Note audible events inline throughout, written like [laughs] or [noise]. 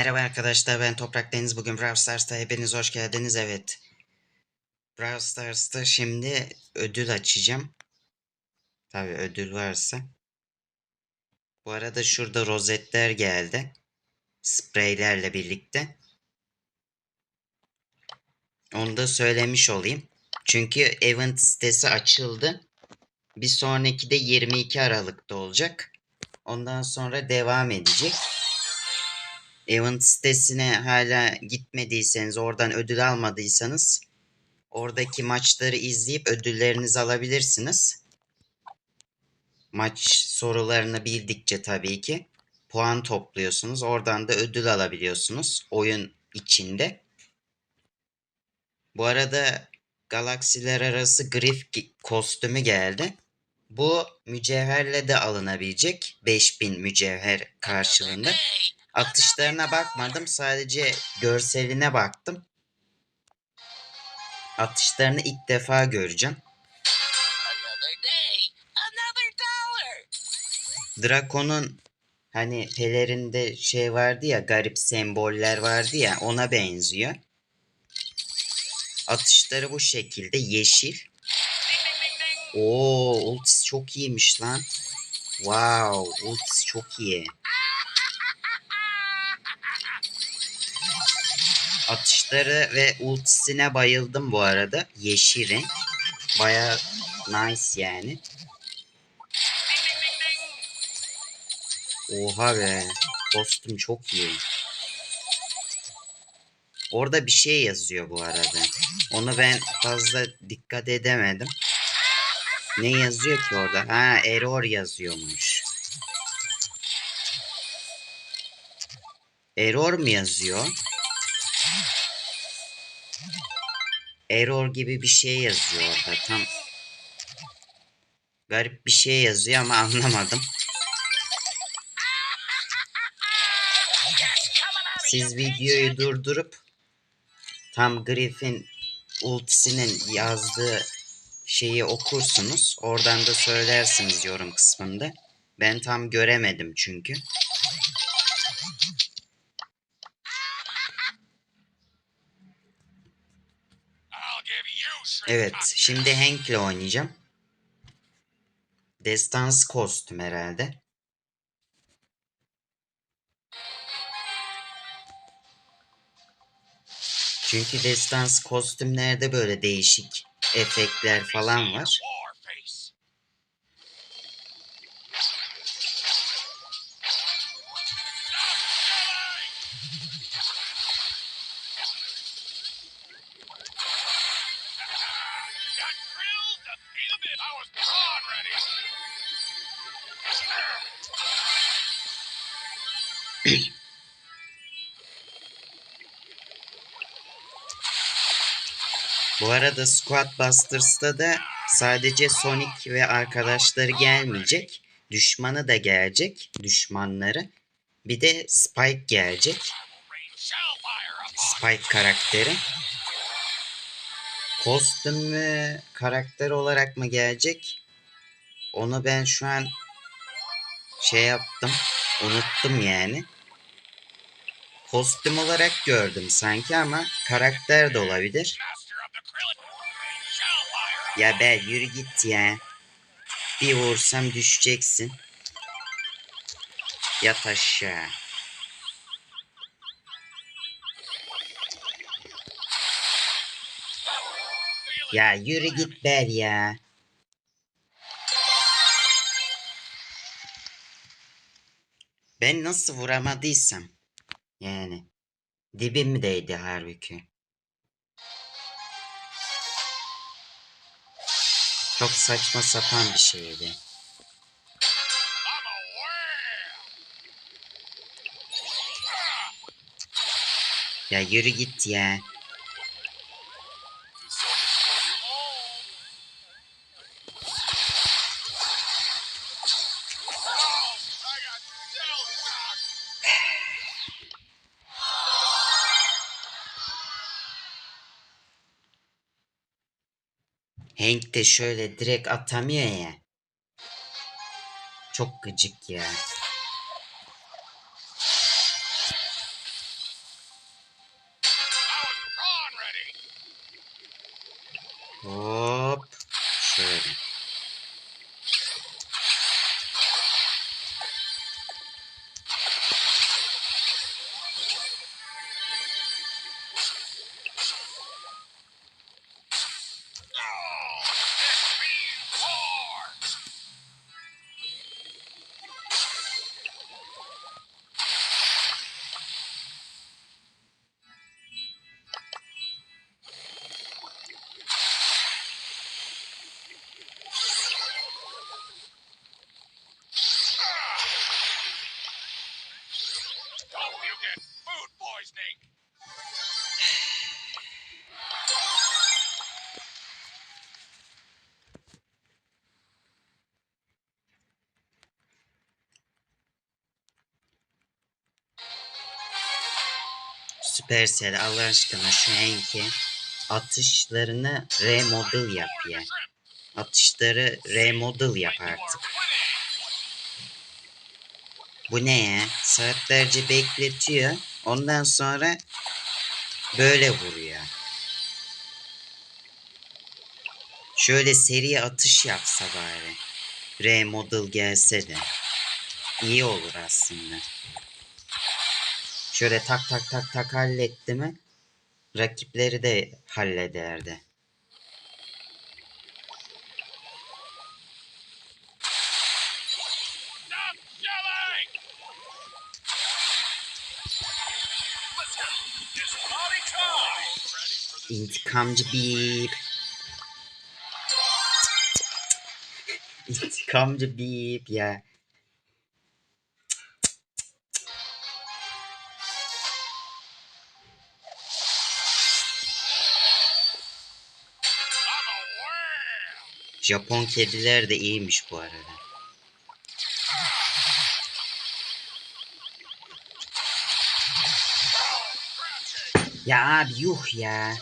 Merhaba arkadaşlar ben Toprak Deniz. Bugün Brawl Stars'ta hepiniz hoş geldiniz. Evet. Brawl Stars'ta şimdi ödül açacağım. Tabi ödül varsa. Bu arada şurada rozetler geldi. Spreylerle birlikte. Onu da söylemiş olayım. Çünkü event sitesi açıldı. Bir sonraki de 22 Aralık'ta olacak. Ondan sonra devam edecek. Event sitesine hala gitmediyseniz, oradan ödül almadıysanız oradaki maçları izleyip ödüllerinizi alabilirsiniz. Maç sorularını bildikçe tabii ki puan topluyorsunuz. Oradan da ödül alabiliyorsunuz oyun içinde. Bu arada galaksiler arası grif kostümü geldi. Bu mücevherle de alınabilecek. 5000 mücevher karşılığında. Atışlarına bakmadım. Sadece görseline baktım. Atışlarını ilk defa göreceğim. Drakon'un hani pelerinde şey vardı ya garip semboller vardı ya ona benziyor. Atışları bu şekilde yeşil. Oo ultisi çok iyiymiş lan. Wow ultisi çok iyi. Atışları ve ultisine bayıldım bu arada. Yeşil. Baya nice yani. Oha be. Kostüm çok iyi. Orada bir şey yazıyor bu arada. Onu ben fazla dikkat edemedim. Ne yazıyor ki orada? Ha error yazıyormuş. Error mu yazıyor? Error gibi bir şey yazıyor orada. Tam garip bir şey yazıyor ama anlamadım. Siz videoyu durdurup tam Griffin ultisinin yazdığı şeyi okursunuz. Oradan da söylersiniz yorum kısmında. Ben tam göremedim çünkü. Evet, şimdi Hank'le oynayacağım. Destans kostüm herhalde. Çünkü destans kostümlerde böyle değişik efektler falan var. Arada Squad Busters'ta da sadece Sonic ve arkadaşları gelmeyecek. Düşmanı da gelecek. Düşmanları. Bir de Spike gelecek. Spike karakteri. Kostüm mü karakter olarak mı gelecek? Onu ben şu an şey yaptım. Unuttum yani. Kostüm olarak gördüm sanki ama karakter de olabilir. Ya be yürü git ya. Bir vursam düşeceksin. Yat aşağı. Ya yürü git Ber ya. Ben nasıl vuramadıysam. Yani. Dibim değdi halbuki. Çok saçma sapan bir şeydi. Ya yürü git ya. Hank de şöyle direkt atamıyor ya. Çok gıcık ya. Hop. Şöyle. Supercell Allah aşkına şu enki atışlarını remodel yap ya. Atışları remodel yap artık. Bu ne ya? Saatlerce bekletiyor. Ondan sonra böyle vuruyor. Şöyle seri atış yapsa bari. Remodel gelse de. İyi olur aslında. Şöyle tak tak tak tak halletti mi rakipleri de hallederdi. İntikamcı bip. İntikamcı bip ya. Japon kediler de iyiymiş bu arada. Ya abi yuh ya.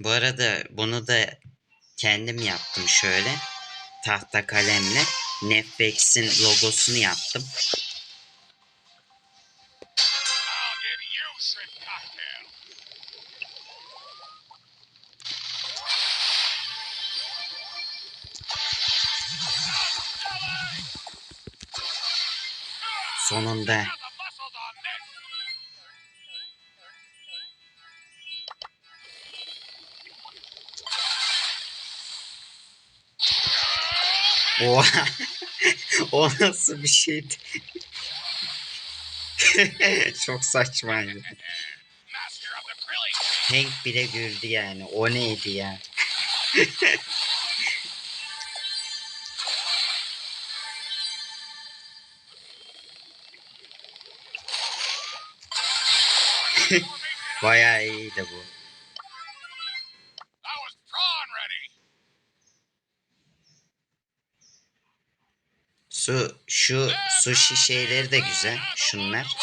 Bu arada bunu da kendim yaptım şöyle. Tahta kalemle. Netflix'in logosunu yaptım. Sonunda. Oha. [laughs] o nasıl bir şeydi? [laughs] Çok saçmaydı. Hank bile güldü yani. O neydi ya? [laughs] Bayağı iyiydi bu. Su, şu sushi şeyleri de güzel. Şunlar.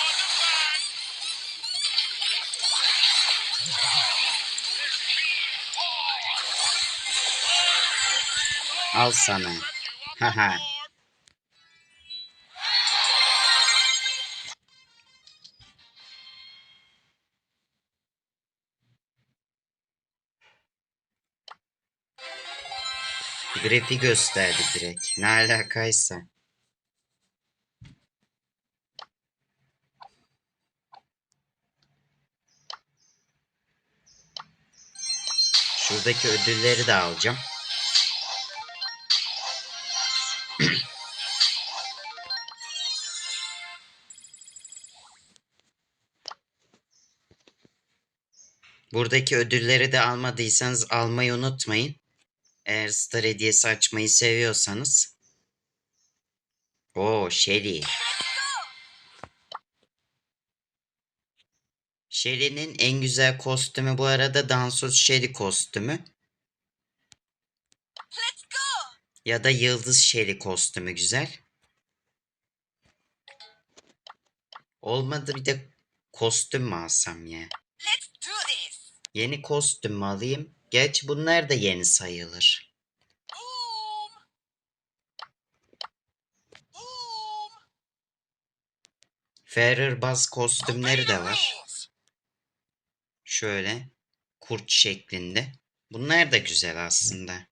Al sana. Haha. Grafi gösterdi direkt. Ne alakaysa. Şuradaki ödülleri de alacağım. Buradaki ödülleri de almadıysanız almayı unutmayın. Eğer star hediyesi açmayı seviyorsanız. Oo Shelly. Shelly'nin en güzel kostümü bu arada dansöz Shelly kostümü. Ya da Yıldız Shelly kostümü güzel. Olmadı bir de kostüm mü alsam ya? Yeni kostüm mü alayım? Geç bunlar da yeni sayılır. Boom. Ferrer Baz kostümleri de var. Şöyle kurt şeklinde. Bunlar da güzel aslında.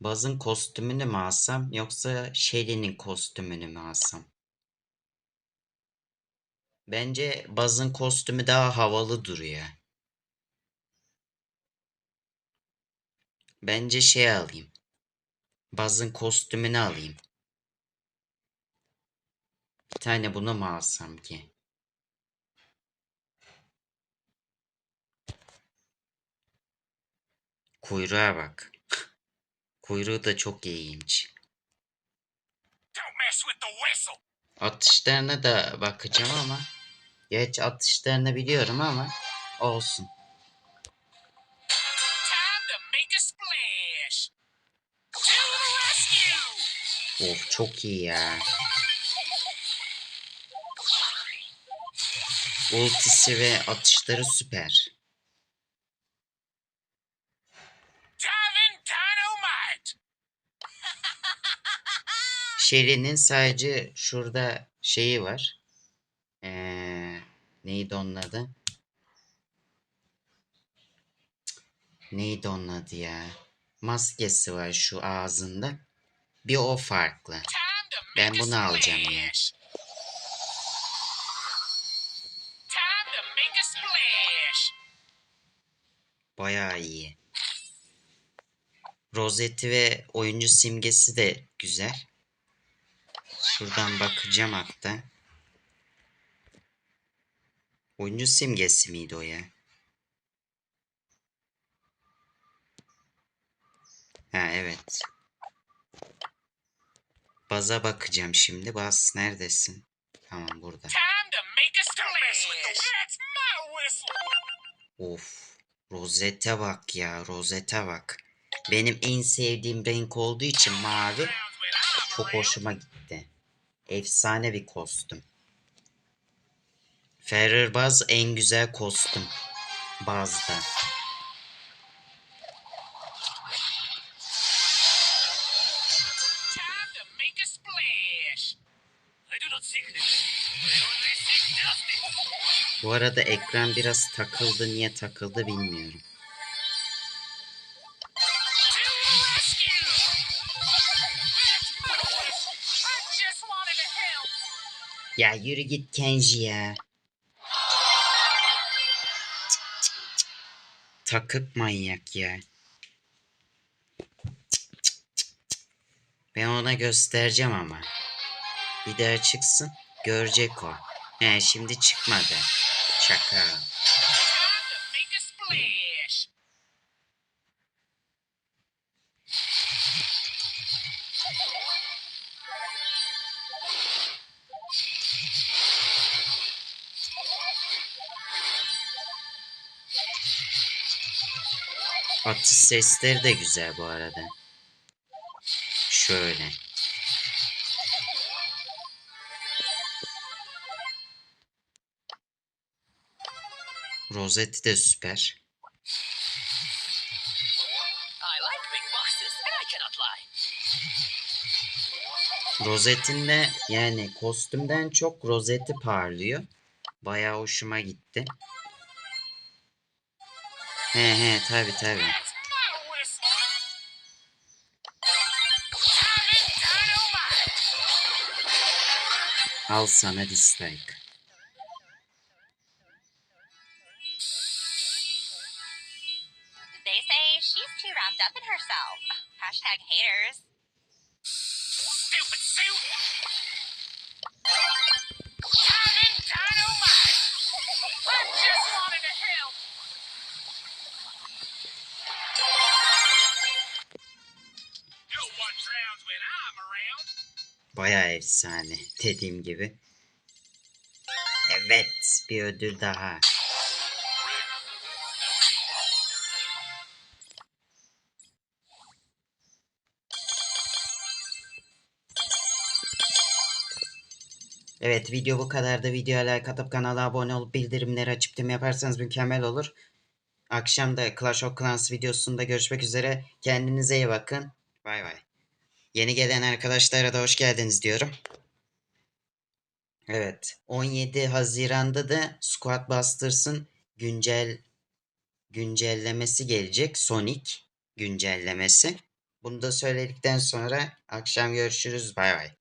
Baz'ın kostümünü mü alsam yoksa Shelly'nin kostümünü mü alsam? Bence Baz'ın kostümü daha havalı duruyor. Bence şey alayım. Baz'ın kostümünü alayım. Bir tane bunu mu alsam ki? Kuyruğa bak. Kuyruğu da çok ilginç. Atışlarına da bakacağım ama. Geç atışlarını biliyorum ama olsun. Of çok iyi ya. Ultisi ve atışları süper. Shelly'nin sadece şurada şeyi var. Ee, neydi onun adı? Neydi onun adı ya? Maskesi var şu ağzında. Bir o farklı. Ben bunu alacağım ya. Bayağı iyi. Rozeti ve oyuncu simgesi de güzel. Şuradan bakacağım hatta. Oyuncu simgesi miydi o ya? Ha evet. Baza bakacağım şimdi. Baz neredesin? Tamam burada. Of. Rozete bak ya. Rozete bak. Benim en sevdiğim renk olduğu için mavi çok hoşuma gitti. Efsane bir kostüm. Ferrer Baz en güzel kostüm. Bazda. Bu arada ekran biraz takıldı. Niye takıldı bilmiyorum. Ya yürü git Kenji ya. Takık manyak ya. Ben ona göstereceğim ama. Bir daha çıksın. Görecek o. He şimdi çıkmadı. Şaka. Atış sesleri de güzel bu arada. Şöyle. Rozeti de süper. Rozetinde yani kostümden çok rozeti parlıyor. Bayağı hoşuma gitti. He he tabi tabi. Al sana dislike. Bayağı efsane dediğim gibi. Evet bir ödül daha. Evet video bu kadar da videoya like atıp kanala abone olup bildirimleri açıp tüm yaparsanız mükemmel olur. Akşam da Clash of Clans videosunda görüşmek üzere. Kendinize iyi bakın. Bay bay. Yeni gelen arkadaşlara da hoş geldiniz diyorum. Evet. 17 Haziran'da da Squad Busters'ın güncel güncellemesi gelecek. Sonic güncellemesi. Bunu da söyledikten sonra akşam görüşürüz. Bay bay.